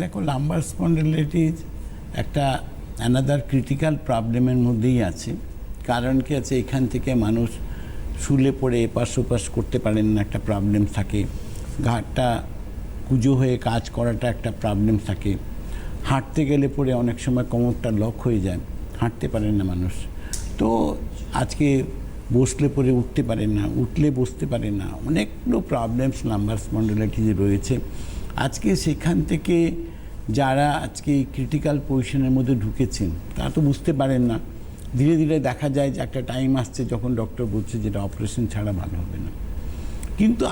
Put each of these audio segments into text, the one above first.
দেখো lumbar spondylitis একটা another critical প্রবলেমের মধ্যেই আছে। কারণ কি আছে, এখান থেকে মানুষ শুলে পড়ে, এপাশ ওপাশ করতে পারেন না, একটা প্রবলেম থাকে। ঘাটটা কুজো হয়ে কাজ করাটা একটা প্রবলেম থাকে। হাঁটতে গেলে পরে অনেক সময় কোমরটা লক হয়ে যায়, হাঁটতে পারেন না মানুষ। তো আজকে বসলে পরে উঠতে পারে না, উঠলে বসতে পারে না, অনেকগুলো প্রবলেমস নাম্বার স্পন্ডিলাইটিসে রয়েছে। আজকে সেখান থেকে যারা আজকে ক্রিটিক্যাল পজিশনের মধ্যে ঢুকেছেন তারা তো বুঝতে পারেন না। ধীরে ধীরে দেখা যায় যে একটা টাইম আসছে যখন ডক্টর বলছে যেটা অপারেশন ছাড়া ভালো হবে না। কিন্তু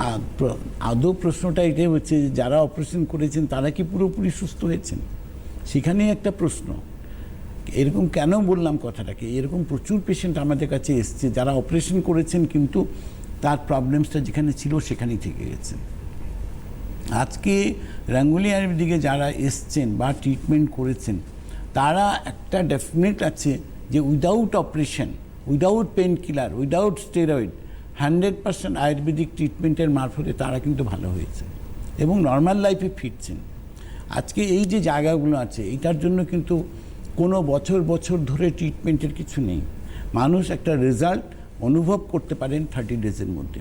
আদৌ প্রশ্নটা এটাই হচ্ছে যে যারা অপারেশন করেছেন, তারা কি পুরোপুরি সুস্থ হয়েছেন? সেখানেই একটা প্রশ্ন। এরকম কেন বললাম কথাটাকে? এরকম প্রচুর পেশেন্ট আমাদের কাছে এসছে, যারা অপারেশন করেছেন কিন্তু তার প্রবলেমসটা যেখানে ছিল সেখানেই থেকে গেছে আজকে রাঙ্গুলি আয়ুর্বেদিকে যারা এসছেন বা ট্রিটমেন্ট করেছেন, তারা একটা ডেফিনেট আছে যে without operation without pain killer without steroid hundred percent ayurvedic ট্রিটমেন্টের মারফতে তারা কিন্তু ভালো হয়েছে এবং নর্মাল লাইফে ফিরছেন। আজকে এই যে জায়গাগুলো আছে, এটার জন্য কিন্তু কোনো বছর বছর ধরে ট্রিটমেন্টের কিছু নেই। মানুষ একটা রেজাল্ট অনুভব করতে পারেন থার্টি ডেজের মধ্যে।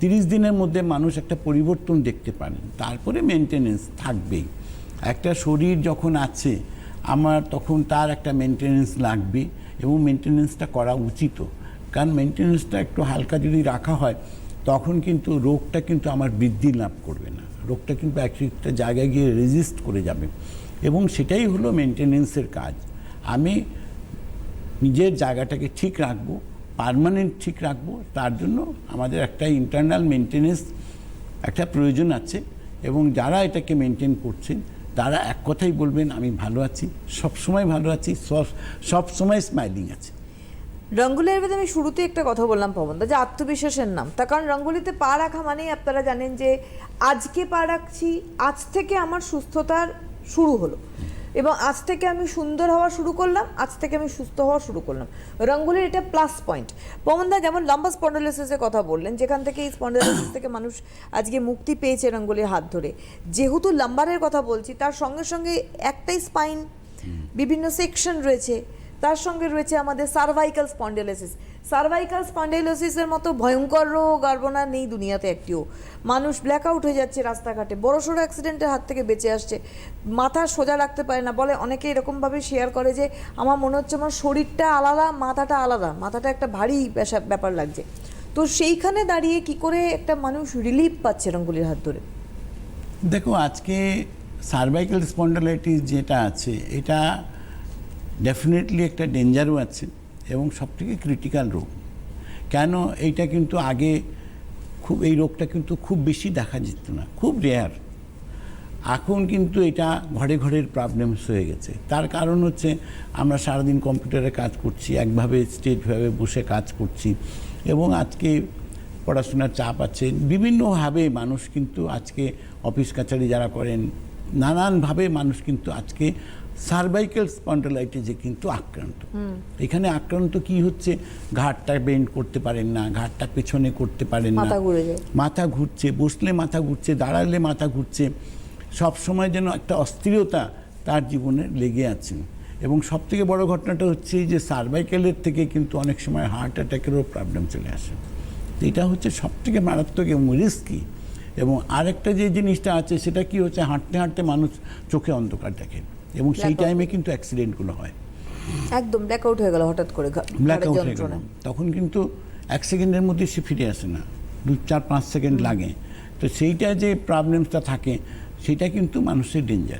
তিরিশ দিনের মধ্যে মানুষ একটা পরিবর্তন দেখতে পারেন তারপরে মেনটেনেন্স থাকবেই। একটা শরীর যখন আছে, আমার তখন তার একটা মেনটেনেন্স লাগবে এবং মেনটেনেন্সটা করা উচিত। কারণ মেনটেনেন্সটা একটু হালকা যদি রাখা হয়, তখন কিন্তু রোগটা কিন্তু আমার বৃদ্ধি লাভ করবে না। রোগটা কিন্তু এক একটা জায়গায় গিয়ে রেজিস্ট করে যাবে। এবং সেটাই হলো মেনটেনেন্সের কাজ। আমি নিজের জায়গাটাকে ঠিক রাখব পার্মানেন্ট ঠিক রাখব, তার জন্য আমাদের একটা ইন্টারনাল মেনটেনেন্স একটা প্রয়োজন আছে এবং যারা এটাকে মেনটেন করছেন, তারা এক কথাই বলবেন, আমি ভালো আছি, সবসময় ভালো আছি, সব সময় স্মাইলিং আছে। রঙ্গোলি আয়ুর্বেদে আমি শুরুতে একটা কথা বললাম, পবনদা, যে আত্মবিশ্বাসের নাম। তার কারণ রঙ্গোলিতে পা রাখা মানেই আপনারা জানেন যে, আজকে পা রাখছি, আজ থেকে আমার সুস্থতার শুরু হলো। এবং আজ থেকে আমি সুন্দর হওয়া শুরু করলাম, আজ থেকে আমি সুস্থ হওয়া শুরু করলাম। রঙ্গোলির এটা প্লাস পয়েন্ট পবনদা যেমন লম্বা স্পন্ডোলিসিসের কথা বললেন, যেখান থেকে এই স্পন্ডোলিসিস থেকে মানুষ আজকে মুক্তি পেয়েছে রঙ্গোলির হাত ধরে। যেহেতু লাম্বারের কথা বলছি, তার সঙ্গে সঙ্গে একটাই স্পাইন বিভিন্ন সেকশন রয়েছে। তার সঙ্গে রয়েছে আমাদের সার্ভাইকাল স্পন্ডেলোসিস সার্ভাইকাল স্পন্ডেলোসিসের মতো ভয়ঙ্কর রোগ আর নেই দুনিয়াতে একটিও। মানুষ ব্ল্যাক আউট হয়ে যাচ্ছে রাস্তাঘাটে। বড়সড় অ্যাক্সিডেন্টের হাত থেকে বেঁচে আসছে। মাথা সোজা রাখতে পারে না। বলে অনেকে এরকমভাবে শেয়ার করে যে, আমার মনে হচ্ছে আমার শরীরটা আলাদা, মাথাটা আলাদা। মাথাটা একটা ভারী ব্যাপার লাগছে। তো সেইখানে দাঁড়িয়ে কি করে একটা মানুষ রিলিফ পাচ্ছে রঙ্গুলির হাত ধরে? দেখো, আজকে সার্ভাইকাল স্পন্ডালাইটিস যেটা আছে, এটা ডেফিনেটলি একটা ডেঞ্জারও আছে এবং সবথেকে ক্রিটিক্যাল রোগ। কেন এইটা কিন্তু আগে খুব, এই রোগটা কিন্তু খুব বেশি দেখা যেত না, খুব রেয়ার এখন কিন্তু এটা ঘরে ঘরের প্রবলেমস হয়ে গেছে। তার কারণ হচ্ছে আমরা সারাদিন কম্পিউটারে কাজ করছি, একভাবে স্টেজভাবে বসে কাজ করছি এবং আজকে পড়াশোনার চাপ আছে। বিভিন্নভাবে মানুষ কিন্তু আজকে অফিস কাছারি যারা করেন, নানানভাবে মানুষ কিন্তু আজকে সার্ভাইকাল স্পন্ডোলাইটিসে কিন্তু আক্রান্ত। এখানে আক্রান্ত কি হচ্ছে? ঘাটটা বেন্ড করতে পারেন না ঘাটটা পেছনে করতে পারেন না। মাথা ঘুরছে বসলে মাথা ঘুরছে দাঁড়ালে মাথা ঘুরছে। সব সময় যেন একটা অস্থিরতা তার জীবনে লেগে আছে এবং সব থেকে বড় ঘটনাটা হচ্ছে যে সার্ভাইকেলের থেকে কিন্তু অনেক সময় হার্ট অ্যাটাকেরও প্রবলেম চলে আসে। এটা হচ্ছে সব থেকে মারাত্মক এবং রিস্কি এবং আরেকটা যে জিনিসটা আছে সেটা কি হচ্ছে? হাঁটতে হাঁটতে মানুষ চোখে অন্ধকার দেখে। এবং সেই টাইমে কিন্তু অ্যাক্সিডেন্টগুলো হয়। একদম ব্ল্যাক আউট হয়ে গেল হঠাৎ করে ঘা- ব্ল্যাক আউট হয়ে গেল। তখন কিন্তু এক সেকেন্ডের মধ্যে সে ফিরে আসে না। দু চার পাঁচ সেকেন্ড লাগে। তো সেইটা যে প্রবলেমসটা থাকে সেটা কিন্তু মানুষের ডেঞ্জার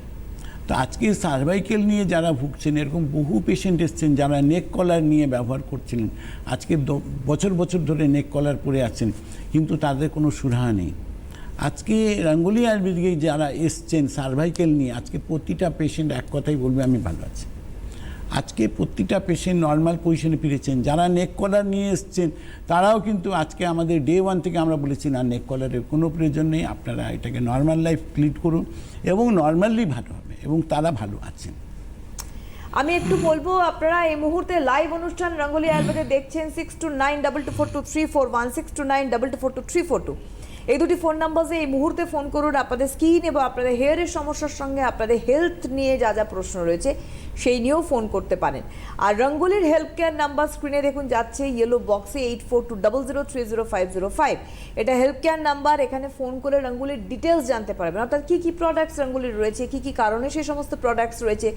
তো আজকে সার্ভাইকেল নিয়ে যারা ভুগছেন এরকম বহু পেশেন্ট এসছেন যারা নেক কলার নিয়ে ব্যবহার করছিলেন আজকে বছর বছর ধরে নেক কলার পরে আছেন কিন্তু তাদের কোনো সুরাহা নেই। আজকে রঙ্গোলি আয়ুর্বেদিকে যারা এসছেন সার্ভাইকেল নিয়ে, আজকে প্রতিটা পেশেন্ট এক কথাই বলবে, আমি ভালো আছি। আজকে প্রতিটা পেশেন্ট নর্মাল পজিশনে ফিরেছেন। যারা নেক কলার নিয়ে এসছেন, তারাও কিন্তু আজকে আমাদের ডে ওয়ান থেকে আমরা বলেছি, না নেক কলারের কোনো প্রয়োজন নেই, আপনারা এটাকে নর্মাল লাইফ লিড করুন। এবং নর্মালি ভালো হবে, এবং তারা ভালো আছেন। আমি একটু বলব, আপনারা এই মুহূর্তে লাইভ অনুষ্ঠান রঙ্গোলি আয়ুর্বেদে দেখছেন six two nine double two four two three four one six two nine double two four two three four two এই দুটি ফোন নাম্বার যে এই মুহূর্তে ফোন করুন আপনাদের স্কিন এবং আপনাদের হেয়ারের সমস্যার সঙ্গে আপনাদের হেলথ নিয়ে যা যা প্রশ্ন রয়েছে। সেই নিয়েও ফোন করতে পারেন। আর রঙ্গলির হেল্প কেয়ার নাম্বার স্ক্রিনে দেখুন, যাচ্ছে ইয়েলো বক্সে eight four two double zero three zero five zero five এটা হেল্প কেয়ার নাম্বার, এখানে ফোন করে রঙ্গুলির ডিটেলস জানতে পারবেন। অর্থাৎ কী কী প্রোডাক্টস রঙ্গুলির রয়েছে, কী কী কারণে সেই সমস্ত প্রোডাক্টস রয়েছে,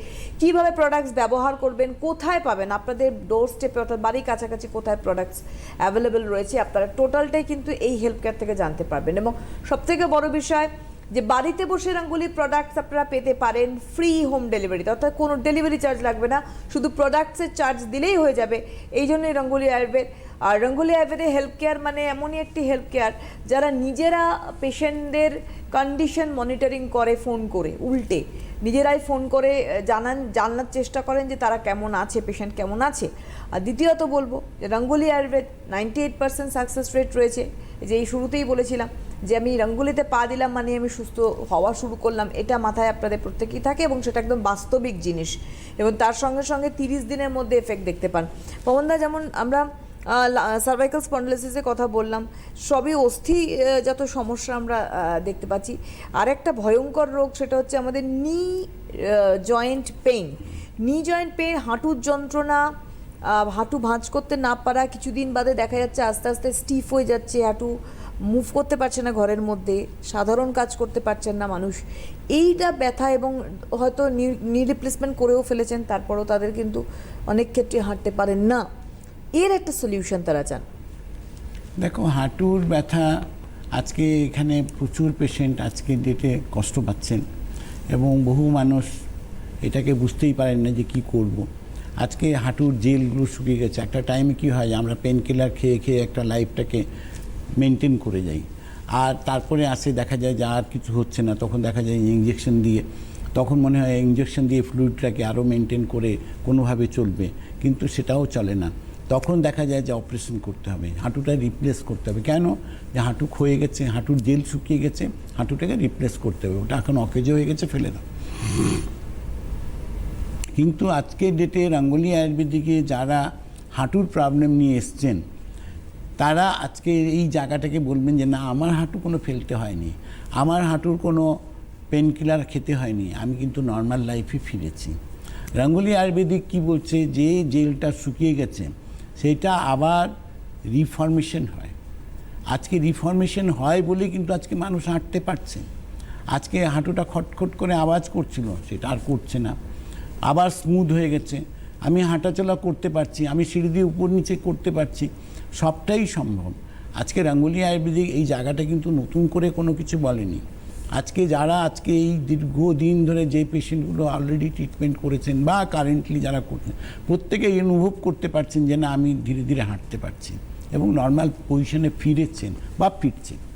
কীভাবে প্রোডাক্টস ব্যবহার করবেন, কোথায় পাবেন, আপনাদের ডোর স্টেপে অর্থাৎ বাড়ির কাছাকাছি কোথায় প্রোডাক্টস অ্যাভেলেবেল রয়েছে, আপনারা টোটালটাই কিন্তু এই হেল্প কেয়ার থেকে জানতে পারবেন। এবং সবথেকে বড় বিষয় যে বাড়িতে বসে রঙ্গোলি প্রোডাক্টস আপনারা পেতে পারেন ফ্রি হোম ডেলিভারিতে অর্থাৎ কোনো ডেলিভারি চার্জ লাগবে না, শুধু প্রোডাক্টসের চার্জ দিলেই হয়ে যাবে। এই জন্যই রঙ্গোলি আয়ুর্বেদ, আর রঙ্গোলি আয়ুর্বেদে হেলথ কেয়ার মানে এমনই একটি হেল্প কেয়ার যারা নিজেরা পেশেন্টদের কন্ডিশন মনিটরিং করে ফোন করে, উল্টে। নিজেরাই ফোন করে জানান, জানার চেষ্টা করেন যে তারা কেমন আছে পেশেন্ট কেমন আছে। আর দ্বিতীয়ত বলব যে Rangoli Ayurveda ninety eight percent success rate রয়েছে যে এই শুরুতেই বলেছিলাম যে আমি রঙ্গোলিতে পা দিলাম মানে আমি সুস্থ হওয়া শুরু করলাম, এটা মাথায় আপনাদের প্রত্যেকেই থাকে এবং সেটা একদম বাস্তবিক জিনিস। এবং তার সঙ্গে সঙ্গে তিরিশ দিনের মধ্যে এফেক্ট দেখতে পান। পবনদা, যেমন আমরা সার্ভাইকাল স্পন্ডলাইসিসের কথা বললাম, সবই অস্থি যত সমস্যা আমরা দেখতে পাচ্ছি। আরেকটা ভয়ঙ্কর রোগ সেটা হচ্ছে আমাদের knee joint pain knee joint pain হাঁটুর যন্ত্রণা হাঁটু ভাঁজ করতে না পারা, কিছুদিন বাদে দেখা যাচ্ছে আস্তে আস্তে স্টিফ হয়ে যাচ্ছে হাঁটু। মুভ করতে পারছে না ঘরের মধ্যে, সাধারণ কাজ করতে পারছেন না মানুষ। এইটা ব্যথা এবং হয়তো নি রিপ্লেসমেন্ট করেও ফেলেছেন, তারপরেও তাদের কিন্তু অনেক ক্ষেত্রে হাঁটতে পারেন না। এর একটা সলিউশন তারা চান। দেখো, হাঁটুর ব্যথা আজকে এখানে প্রচুর পেশেন্ট আজকে ডেটে কষ্ট পাচ্ছেন এবং বহু মানুষ এটাকে বুঝতেই পারেন না যে কি করব। আজকে হাঁটুর জেলগুলো শুকিয়ে গেছে। একটা টাইমে কি হয়, আমরা পেন কিলার খেয়ে খেয়ে একটা লাইফটাকে মেনটেন করে যাই। আর তারপরে আসে দেখা যায় যে আর কিছু হচ্ছে না, তখন দেখা যায় ইঞ্জেকশন দিয়ে, তখন মনে হয় ইঞ্জেকশন দিয়ে ফ্লুইডটাকে আরও মেনটেন করে কোনোভাবে চলবে, কিন্তু সেটাও চলে না। তখন দেখা যায় যে অপারেশন করতে হবে, হাঁটুটা রিপ্লেস করতে হবে। কেন? যে হাঁটু ক্ষয়ে গেছে, হাঁটুর জেল শুকিয়ে গেছে, হাঁটুটাকে রিপ্লেস করতে হবে। ওটা এখন অকেজো হয়ে গেছে, ফেলে দাও। কিন্তু আজকের ডেটে রঙ্গোলি আয়ুর্বেদিকে যারা হাঁটুর প্রবলেম নিয়ে এসছেন তারা আজকে এই জায়গাটাকে বলবেন যে, না, আমার হাঁটু কোনো ফেলতে হয়নি। আমার হাঁটুর কোনো পেন কিলার খেতে হয়নি। আমি কিন্তু নর্মাল লাইফে ফিরেছি। রঙ্গোলি আয়ুর্বেদিক কি বলছে? যে জেলটা শুকিয়ে গেছে, সেটা আবার রিফর্মেশন হয়। আজকে রিফর্মেশন হয় বলে কিন্তু আজকে মানুষ হাঁটতে পারছে। আজকে হাঁটুটা খটখট করে আওয়াজ করছিল, সেটা আর করছে না। আবার স্মুথ হয়ে গেছে। আমি হাঁটাচলা করতে পারছি, আমি সিঁড়ি দিয়ে উপর নিচে করতে পারছি। সবটাই সম্ভব। আজকে রাঙ্গুলি আয়ুর্বেদিক এই জায়গাটা কিন্তু নতুন করে কোনো কিছু বলেনি। আজকে যারা আজকে এই দীর্ঘদিন ধরে যে পেশেন্টগুলো অলরেডি ট্রিটমেন্ট করেছেন বা কারেন্টলি যারা করছেন প্রত্যেকে অনুভব করতে পারছেন যে না, আমি ধীরে ধীরে হাঁটতে পারছি এবং নর্মাল পজিশনে ফিরেছেন বা ফিরছেন।